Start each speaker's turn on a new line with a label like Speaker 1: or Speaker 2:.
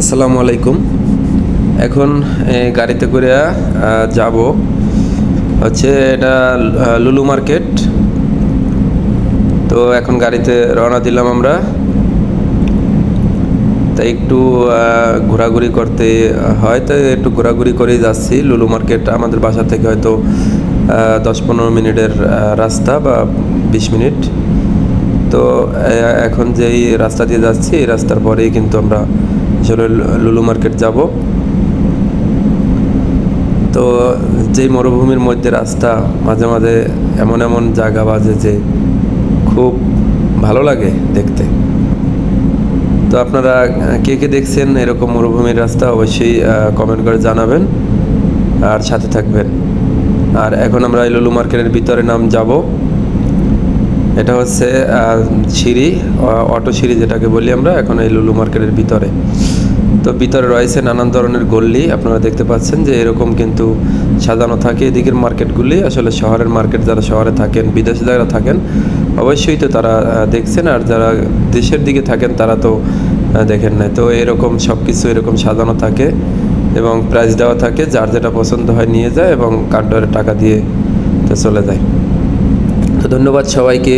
Speaker 1: আসসালামু আলাইকুম। এখন গাড়িতে করে যাব। হচ্ছে এটা লুলু মার্কেট। তো এখন গাড়িতে রওনা দিলাম আমরা। তাই একটু ঘোরাঘুরি করতে হয় তাই একটু ঘোরাঘুরি করেই যাচ্ছি। লুলু মার্কেট আমাদের বাসা থেকে হয়তো দশ পনেরো মিনিটের রাস্তা বা বিশ মিনিট। তো এখন যেই রাস্তা দিয়ে যাচ্ছি, এই রাস্তার পরেই কিন্তু আমরা আসলে লুলু মার্কেট যাব। তো যেই মরুভূমির মধ্যে রাস্তা, মাঝে মাঝে এমন এমন জায়গা বাজে যে খুব ভালো লাগে দেখতে। তো আপনারা কে কে দেখছেন এরকম মরুভূমির রাস্তা অবশ্যই কমেন্ট করে জানাবেন। আর সাথে থাকবেন। আর এখন আমরা এই লুলু মার্কেটের ভিতরে নাম যাব। এটা হচ্ছে সিঁড়ি অটো সিঁড়ি যেটাকে বলি আমরা, এখন এই লুলু মার্কেটের ভিতরে। তো ভিতরে রয়েছে নানান ধরনের গল্লি আপনারা দেখতে পাচ্ছেন যে এরকম কিন্তু সাজানো থাকে এদিকের মার্কেটগুলি। আসলে শহরের মার্কেট যারা শহরে থাকেন, বিদেশে যারা থাকেন, অবশ্যই তো তারা দেখছেন। আর যারা দেশের দিকে থাকেন, তারা তো দেখেন না। তো এরকম সব কিছু এরকম সাজানো থাকে এবং প্রাইস দেওয়া থাকে। যার যেটা পছন্দ হয় নিয়ে যায় এবং কাউন্টারে টাকা দিয়ে চলে যায়। তো ধন্যবাদ সবাইকে।